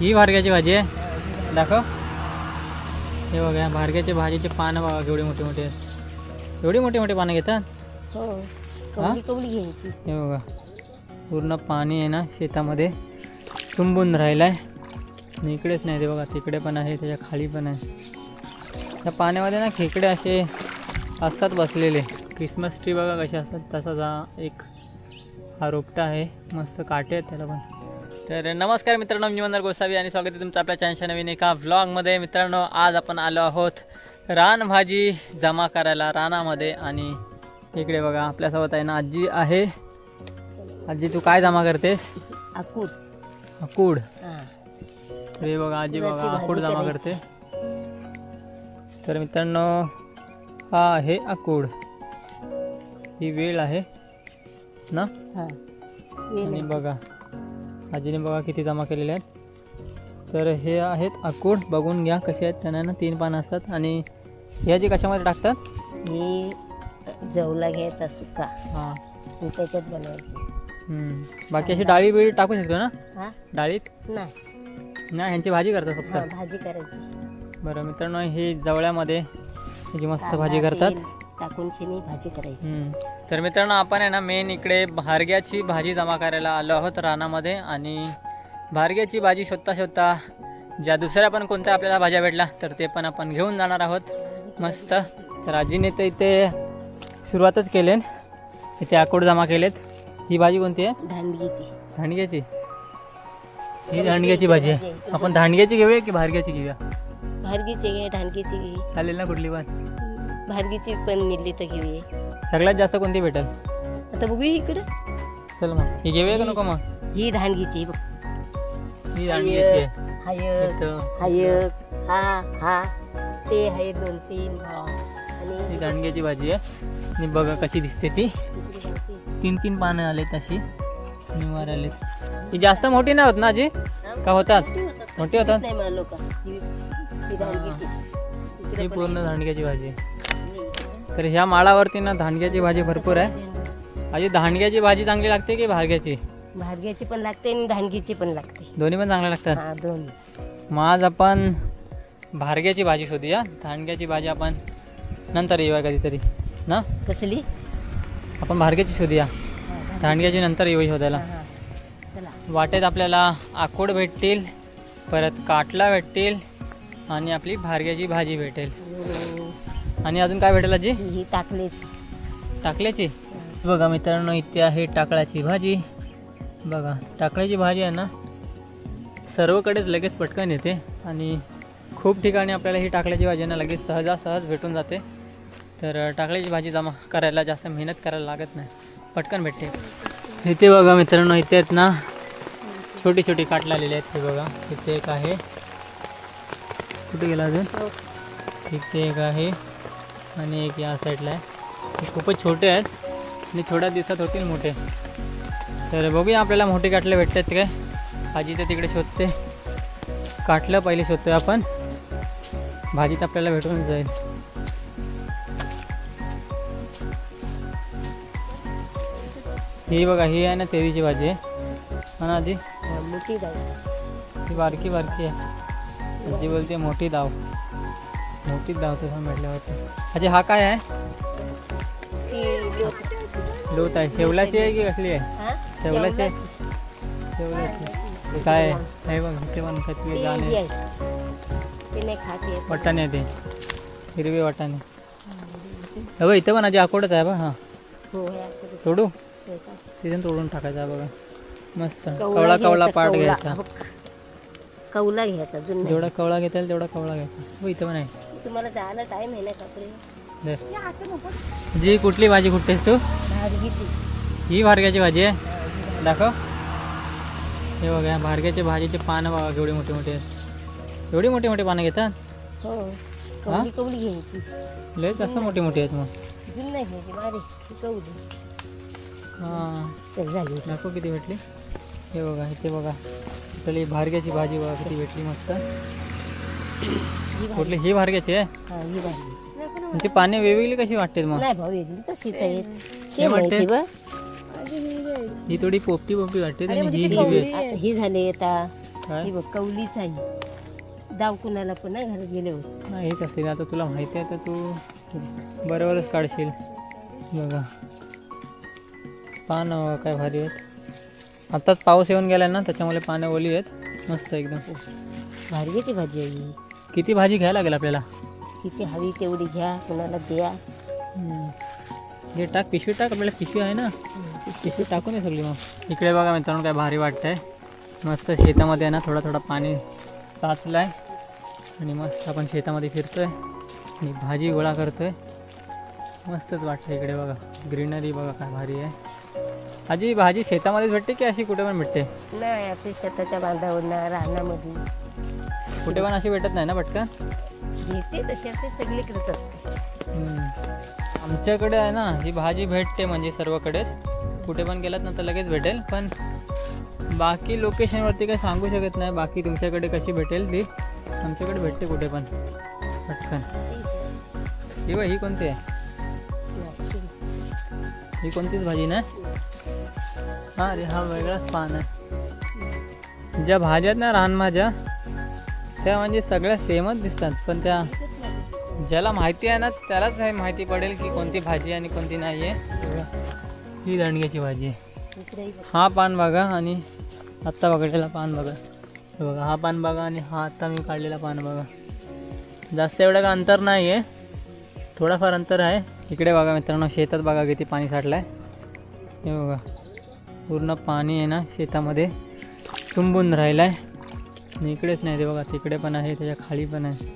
ही भारग्याची भाजी आहे. दाखव. हे बघा भारग्याच्या भाजीचे पानं बघा केवढी मोठी मोठी. आहेत एवढी मोठी मोठी पानं घेतात हो. हे? बघा पूर्ण पाणी आहे ना शेतामध्ये तुंबून राहिलं आहे आणि इकडेच नाही ते बघा तिकडे पण आहे त्याच्याखाली पण आहे. त्या पाण्यामध्ये ना खेकडे असे असतात बसलेले. क्रिसमस ट्री बघा कसे असतात तसाच हा एक हा रोपटा आहे. मस्त काटे आहेत त्याला पण. तर नमस्कार मित्रांनो मी मंदार गोसावी आणि स्वागत आहे तुमचं आपल्या चॅनलच्या नवीन एका व्लॉगमध्ये मित्रांनो आज आपण आलो आहोत रानभाजी जमा करायला रानामध्ये. आणि इकडे बघा आपल्यासोबत आहे ना आजी आहे. आजी तू काय जमा करतेस? आकूर कूड हा. हे बघा आजी बघा आकूड जमा. करते. तर मित्रांनो हा आहे आकूड. ही वेळ आहे ना? हा. आणि बघा आजीने बघा किती जमा केलेले आहेत. तर हे आहेत आकूड. बघून घ्या कसे आहेत. त्यांना ना तीन पानं असतात. आणि ह्या जी कशामध्ये टाकतात? हे जवला घ्यायचा सुका. हां. त्याच्यात बनवायची. बाकी अशी डाळी बिळी टाकू शकतो ना? हा? डाळीत? नाही. नाही ह्यांची भाजी करतात फक्त. भाजी करायची. बरं मित्रांनो हे जवळ्यामध्ये ह्याची मस्त भाजी करतात. टाकून चिनी भाजी करायची. हम्म. तर मित्रांनो आपण आहे ना मेन इकडे भारग्याची भाजी जमा करायला आलो आहोत रानामध्ये आणि भारग्याची भाजी शोधता शोधता ज्या दुसऱ्या पण कोणत्या आपल्याला भाज्या भेटल्या तर ते पण आपण घेऊन जाणार आहोत. मस्त. तर आजीने तर इथे सुरुवातच केले इथे आकोड जमा केलेत. ही भाजी कोणती आहे? दांडगीची धांडग्याची. ही धांडग्याची भाजी आहे. आपण धांडग्याची घेऊया की भारग्याची घेऊया? भारगीची घे दांडगीची घे. चालेल ना कुठली पण. भारगीची पण मिळली तर घेऊया सगळ्यात जास्त कोणती भेटेल? आता बघूया इकडं. चल मग. ही घेऊया का नको मग? ही दांडगीची बघ. ही आहे. हायक इथं हायक हा हा. ते आहे दोन तीन. ही. आणि दांडग्याची भाजी आहे. आणि बघा कशी दिसते ती. तीन तीन पानं आलेत अशी. निवार आलेत. ही जास्त मोठी नाही होत ना आजी? का होतात? मोठी होतात नाही मला लोक. ही ही दांडगीची इकडे ही पण पूर्ण धांडग्याची भाजी आहे. तर ह्या माळावरती ना धांडग्याची भाजी भरपूर आहे. आजी धांडग्याची भाजी चांगली लागते की भारग्याची भारग्याची पण लागते आणि दांडगीची पण लागते. दोन्ही पण चांगल्या लागतात? हा दोन मग आज आपण भारग्याची भाजी शोधूया. धांडग्याची भाजी आपण नंतर येऊया कधीतरी ना? कसली? आपण भारग्याची शोधूया. धांडग्याची नंतर येऊ शोधायला. हा, हा. चला. वाटेत आपल्याला आकोड भेटतील परत काटला भेटतील आणि आपली भारग्याची भाजी भेटेल. आणि अजून काय भेटेल आजी? ही टाकलीच. टाकल्याची? बघा मित्रांनो इथे आहे टाकळ्याची भाजी. बघा टाकळ्याची भाजी आहे ना सर्वकडेच लगेच पटकन येते. आणि खूप ठिकाणी आपल्याला ही टाकळ्याची भाजी ना लगेच सहजासहज भेटून जाते. तर अ, टाकळ्याची भाजी जमा करायला जास्त मेहनत करायला लागत नाही. पटकन भेटते. इथे बघा मित्रांनो इथे आहेत ना छोटी छोटी काट लावलेली आहेत हे बघा. इथे एक आहे. कुठे गेला अजून? हो. इथे एक आहे. आणि एक या साईडला आहे. हे खूपच छोटे आहेत आणि थोड्या दिवसात होतील मोठे. तर बघूया आपल्याला मोठे काटले भेटतात काय? भाजी तर तिकडे शोधते. काटलं पहिले शोधतोय आपण. भाजी तर आपल्याला भेटून जाईल. ही बघा ही आहे ना तेरीची भाजी आहे. हा ना आधी मोठी ही बारकी बारकी आहे. आजी बोलते मोठी दाव. मोठीच तसं म्हटल्यावरती आजी हा काय आहे? लोत. आहे. शेवलाची आहे की कसली आहे? हा? शेवलाची आहे. शेवलाची. काय आहे? हे बघ इथे पण ही खात येत. वाटाणे आहे ते. हिरवे वाटाणे. अबा इथं पण आजी आकोडच आहे बा हां. हो, हे तोडू? शेतात. तिथून तोडून टाकायचं आहे बघा. मस्त. कवळा कवळा पाट कवळा. घ्यायचा. हो. कौला घ्यायचा जुना जेवढा कवळा घेता येईल तेवढा कवळा घ्यायचा. हो इथं पण आहे. तुम्हाला जायला टाइम आहे ना कापडे जी कुठली भाजी कुठतेस तू? ही भारग्याची भाजी आहे. दाखव. हे बघा भारग्याच्या भाजीचे पानं बघा केवढी मोठी मोठी आहेत. एवढी मोठी मोठी पानं घेतात? हो. लय जास्त मोठी मोठी आहेत मग. हाँ. दाखव किती भेटली. हे बघा इथे बघा. आपल्याला ही भाजी बघा किती भेटली मस्त. ही. कुठली? ही भारग्याची आहे हा ही भाजी पाने वेगवेगळी कशी वाटते मग? नाही भाऊ वेगळी तशीच आहे. हे सेम आहे वाटते? ती बघ. ही थोडी पोपटी पोपटी वाटते अरे आणि म्हणजे ही. आता ही झाली आता. काय? ही बघ कवलीच आहे. दाव कुणाला पण नाही गेले होते हा, हेच असेल. आता तुला माहिती आहे तर तू बरोबरच काढशील. बघा. पान बघा काय भारी आहेत. आत्ताच पाऊस येऊन गेला ना त्याच्यामुळे पानं ओली आहेत. मस्त एकदम. भारी घेते भाजी आहे ही. किती भाजी घ्यायला लागेल आपल्याला? किती हवी तेवढी घ्या कुणाला द्या. हम्म. हे टाक पिशवी टाक आपल्याला पिशवी आहे ना? पिशवी टाकून ये सगळी मग. इकडे बघा मित्रांनो काय भारी वाटतंय. मस्त शेतामध्ये आहे ना थोडा थोडा पाणी साचलं आहे आणि मस्त आपण शेतामध्ये फिरतोय. आणि भाजी गोळा करतोय. मस्तच वाटतं इकडे बघा. ग्रीनरी बघा काय भारी आहे. आजी भाजी शेतामध्येच भेटते की अशी कुठे पण भेटते? नाही आपल्या शेताच्या बांधावरनं रानामध्ये. कुठे पण अशी भेटत नाही ना पटकन? घेते तशी असे सगळीकडेच असते. आमच्याकडे आहे ना ही भाजी भेटते म्हणजे सर्वकडेच. कुठे पण गेलात ना तर लगेच भेटेल पण बाकी लोकेशनवरती काही सांगू शकत नाही. बाकी तुमच्याकडे कशी भेटेल ती आमच्याकडे भेटते कुठे पण. पटकन. ही बघ ही कोणती आहे? ही कोणतीच भाजी ना? हा अरे हा वेगळाच पान आहे. ज्या भाज्या आहेत ना रानभाज्या त्या म्हणजे सगळ्या सेमच दिसतात पण त्या ज्याला माहिती आहे ना त्यालाच हे माहिती पडेल की कोणती भाजी आणि कोणती नाही आहे. ही दणग्याची भाजी आहे. हा पान बघा आणि आत्ता पकडलेला पान बघा. हे बघा हा पान बघा आणि हा आत्ता मी काढलेला पान बघा. जास्त एवढं का अंतर नाही आहे थोडाफार अंतर आहे. इकडे बघा मित्रांनो शेतात बघा किती पाणी साठलं आहे हे बघा पूर्ण पाणी आहे ना शेतामध्ये. तुंबून राहिलं आहे आणि इकडेच नाही ते बघा तिकडे पण आहे त्याच्याखाली पण आहे.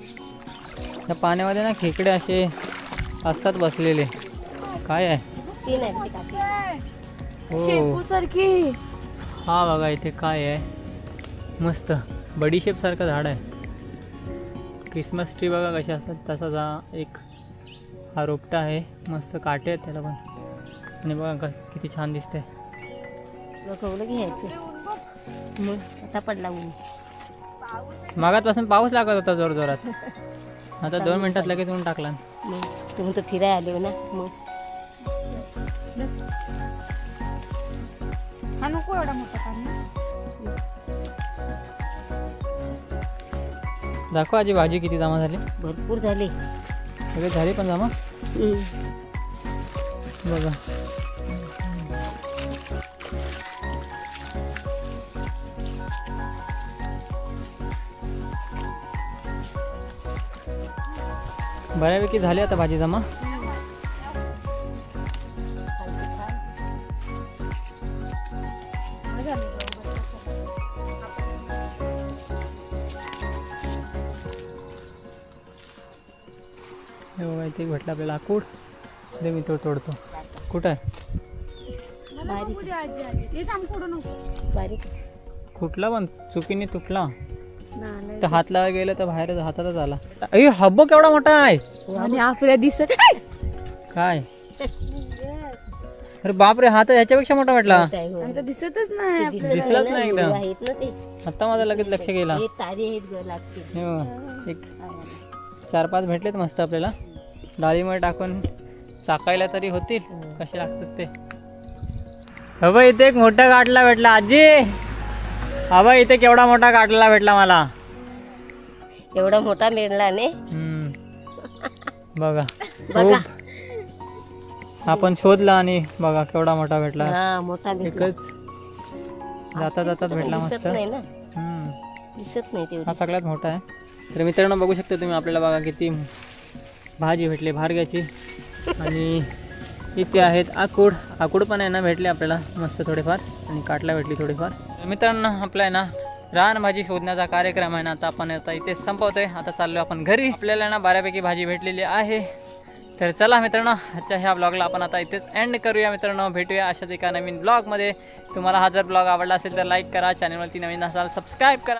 त्या पाण्यामध्ये ना खेकडे असे असतात बसलेले. काय आहे. हो सारखी हा बघा इथे काय आहे? मस्त. बडीशेप सारखं झाड आहे. क्रिसमस ट्री बघा कसे असतात तसाच हा एक हा रोपटा आहे. मस्त काटे आहेत त्याला पण. आणि बघा क- किती छान दिसतंय. घ्यायचं मग? पडला ऊन. मागातपासून पाऊस लागत होता जोर जोरात. आता दोन मिनिटात लगेच ऊन टाकला. मग तुम्ही तर फिराय आले हो ना? मग. हा नको एवढा मोठा पाणी. दाखवा आजी भाजी किती जमा झाली. भरपूर झाले. सगळे झाली पण जमा? बघा. बऱ्यापैकी झाली आता भाजी जमा. हे इथे एक भेटला आपल्याला लाकूड ते मी तो तोडतो. कुठं? आहे बारीक. कुठला पण? चुकीने तुटला. तर हात लावायला गेलं तर बाहेर हातातच आला. अय हब्बो केवढा मोठा आहे. आपल्या दिसत काय? अरे बापरे हा तर ह्याच्यापेक्षा मोठा वाटला. हो. आणि दिसतच नाही दिसलाच नाही एकदम. आता माझा लगेच लक्ष गेला. हे हे एक चार पाच भेटलेत मस्त आपल्याला. डाळीमध्ये टाकून चाकायला तरी होतील. कसे लागतात ते. अबा इथे एक मोठा गाठला भेटला. आजी! अबा इथे केवढा मोठा गाठला भेटला मला. एवढा मोठा मिळला ने? हम्म. बघा. बघा. खूप. आपण शोधला आणि बघा केवढा मोठा भेटला. हा मोठा भेटला. एकच. जाता जातात भेटला दिसत मस्त. नाही ना? हम्म. दिसत नाही हा सगळ्यात मोठा आहे. तर मित्रांनो बघू शकता तुम्ही आपल्याला बघा किती भाजी भेटली भारग्याची. आणि इथे आहेत आकूड. आकूड पण आहे ना भेटले आपल्याला. मस्त थोडेफार. आणि काटला भेटली थोडीफार. मित्रांनो आपला आहे ना रान भाजी शोधण्याचा कार्यक्रम आहे ना आता आपण आता इथे संपवतोय. आता चाललो आपण घरी. आपल्याला ना बऱ्यापैकी भाजी भेटलेली आहे. तर चला मित्रांनो आजच्या ह्या ब्लॉगला आपण आता इथेच एंड करूया मित्रांनो. भेटूया अशाच एका नवीन ब्लॉगमध्ये तुम्हाला हा जर ब्लॉग आवडला असेल तर लाईक करा चॅनलवरती नवीन असाल सबस्क्राईब करा.